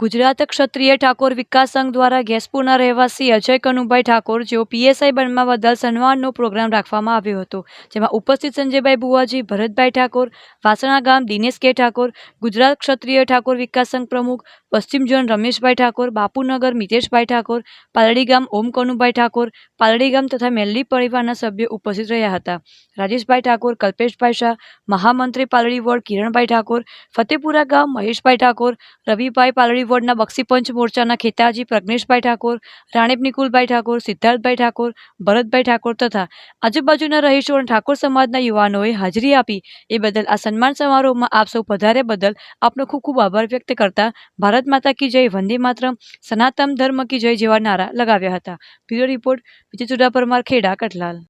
ગુજરાત ક્ષત્રિય ઠાકોર વિકાસ સંઘ દ્વારા ગેસપુરના રહેવાસી અજય કનુભાઈ ઠાકોર, જેઓ પીએસઆઈ બનવા બદલ સન્માનનો પ્રોગ્રામ રાખવામાં આવ્યો હતો. જેમાં ઉપસ્થિત સંજયભાઈ બુવાજી, ભરતભાઈ ઠાકોર, વાસણા ગામ, દિનેશ કે ઠાકોર, ગુજરાત ક્ષત્રિય ઠાકોર વિકાસ સંઘ પ્રમુખ, પશ્ચિમ ઝોન રમેશભાઈ ઠાકોર, બાપુનગર મિતેશભાઈ ઠાકોર, પાલડી ગામ ઓમ કનુભાઈ ઠાકોર, પાલડી ગામ તથા મેલ્લી પરિવારના સભ્યો ઉપસ્થિત રહ્યા હતા. રાજેશભાઈ ઠાકોર, કલ્પેશભાઈ શાહ, મહામંત્રી પાલડી વોર્ડ કિરણભાઈ ઠાકોર, ફતેપુરા ગામ મહેશભાઈ ઠાકોર, રવિભાઈ પાલડી વોર્ડના બક્ષીપંચ મોરચાના ખેતાજી પ્રજ્ઞેશભાઈ ઠાકોર, રાણીપ નિકુલભાઈ ઠાકોર, સિદ્ધાર્થભાઈ ઠાકોર, ભરતભાઈ ઠાકોર તથા આજુબાજુના રહીશો અને ઠાકોર સમાજના યુવાનોએ હાજરી આપી. એ બદલ આ સન્માન સમારોહમાં આપ સૌ પધારે બદલ આપનો ખૂબ ખૂબ આભાર વ્યક્ત કરતા ભારત માતા કી જય, વંદે માતરમ, સનાતન ધર્મ કી જય જેવા નારા લગાવ્યા હતા. બ્યુરો રિપોર્ટ વિજય ચુડા પરમાર, ખેડા કટલાલ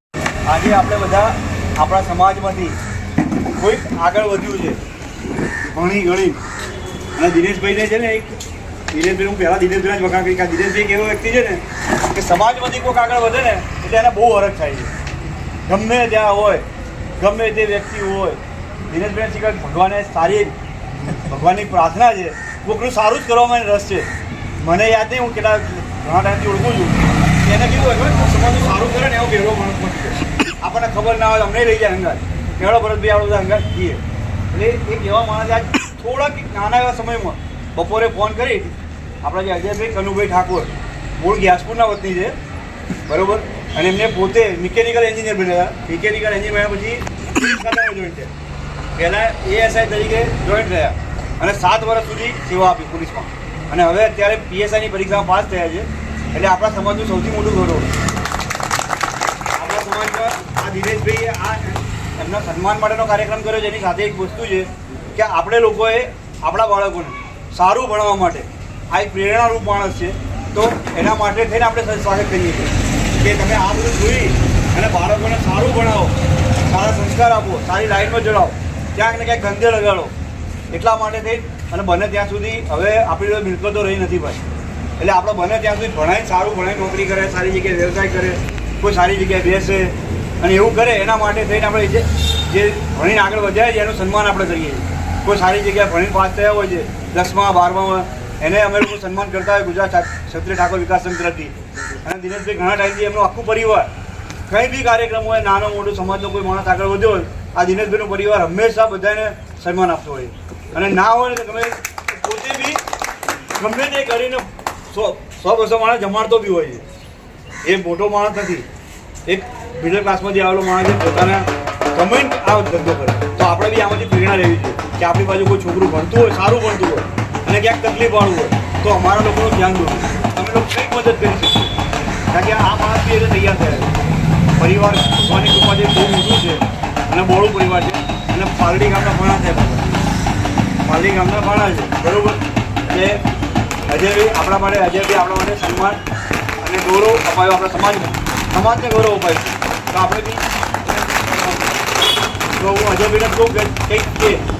આજે આપણે બધા આપણા સમાજમાંથી કોઈક આગળ વધ્યું છે. ભણી ગણી. અને દિનેશભાઈને છે ને એક દિનેશભાઈ, હું પહેલાં દિનેશભાઈને જ વખાણ કરી કારણ દિનેશભાઈ એવો વ્યક્તિ છે ને કે સમાજમાંથી કોઈક આગળ વધે ને એટલે એને બહુ હરખ થાય છે. ગમે ત્યાં હોય, ગમે તે વ્યક્તિ હોય દિનેશભાઈ શીખવા ભગવાને સારી ભગવાનની પ્રાર્થના છે કોઈકનું સારું જ કરવામાં રસ છે. મને યાદ નહીં, હું કેટલા, ઘણા ટાઈમથી ઓળખું છું. એને કીધું હોય સમાજનું સારું કરે ને એવો પહેલો માણસ આપણને ખબર ના હોય, અમને લઈ જાય હંગાર કેવડો ભરતભાઈ આવડો બધા હંગાર જઈએ એટલે એક એવા માણસ આજ થોડાક નાના એવા સમયમાં બપોરે ફોન કરી આપણા જે અજયભાઈ, કનુભાઈ ઠાકોર, મૂળ ગ્યાસપુરના વતની છે, બરાબર? અને એમને પોતે મિકેનિકલ એન્જિનિયર બન્યા મિકેનિકલ એન્જિનિયર બન્યા પછી જોઈન્ટ થયા. પહેલાં એએસઆઈ તરીકે જોઈન્ટ થયા અને સાત વર્ષ સુધી સેવા આપી પોલીસમાં. અને હવે અત્યારે પીએસઆઈની પરીક્ષામાં પાસ થયા છે. એટલે આપણા સમાજનું સૌથી મોટું ગૌરવ. આપણા સમાજમાં આ દિનેશભાઈએ આ એમના સન્માન માટેનો કાર્યક્રમ કર્યો છે એની સાથે એક વસ્તુ છે કે આપણે લોકોએ આપણા બાળકોને સારું ભણવા માટે આ એક પ્રેરણારૂપ માણસ છે. તો એના માટે થઈને આપણે સ્વાગત કરીએ છીએ. કે તમે આ બધું જોઈ અને બાળકોને સારું ભણાવો, સારા સંસ્કાર આપો, સારી લાઈનમાં જોડાવો ક્યાંક ને ક્યાંક ગંધે લગાડો, એટલા માટે થઈ અને બને ત્યાં સુધી હવે આપણી મિલકતો રહી નથી ભાઈ. એટલે આપણે બને ત્યાં સુધી ભણાય, સારું ભણાય, નોકરી કરે, સારી જગ્યાએ વ્યવસાય કરે, કોઈ સારી જગ્યાએ બેસે અને એવું કરે, એના માટે થઈને આપણે જે ભણીને આગળ વધ્યા છે એનું સન્માન આપણે કરીએ છીએ. કોઈ સારી જગ્યાએ ભણીને પાસ થયા હોય છે દસમા બારમામાં, એને અમે લોકો સન્માન કરતા હોય ગુજરાત ક્ષત્રિય ઠાકોર વિકાસ સંઘ અને દિનેશભાઈ, ઘણા ટાઈમથી એમનું આખું પરિવાર, કંઈ બી કાર્યક્રમ હોય, નાનો, મોટો, સમાજનો કોઈ માણસ આગળ વધ્યો હોય, આ દિનેશભાઈનો પરિવાર હંમેશા બધાને સન્માન આપતો હોય અને ના હોય તો તમે પોતે બી, ગમે તે કરીને સો સો, બસો માણસ જમાડતો બી હોય છે. એ મોટો માણસ નથી. એક મિડલ ક્લાસમાંથી આવેલો માણસ પોતાના ગમે આ ધંધો કરે. તો આપણે બી આમાંથી પ્રેરણા લેવી કે આપણી બાજુ કોઈ છોકરું ભણતું હોય, સારું ભણતું હોય અને ક્યાંક તકલીફ વાળું હોય, તો અમારા લોકોનું ધ્યાન દોરું અમે લોકો કંઈક મદદ કરી શકીએ કારણ કે આ માણસ બી એટલે તૈયાર થયા છે. પરિવાર, ભગવાનની કૃપાથી બહુ મોટું છે. અને બહોળું પરિવાર છે. અને પાલડી ગામના ભણા છે બધા પાલડી ગામના ભણા છે. બરાબર? એટલે અજયભાઈ આપણા માટે અજયભાઈ આપણા માટે સન્માન અને ગૌરવ અપાયો આપણા સમાજને. સમાજને ગૌરવ અપાયું તો આપણે બી તો હું અજયભાઈને કહું કે કંઈક કે.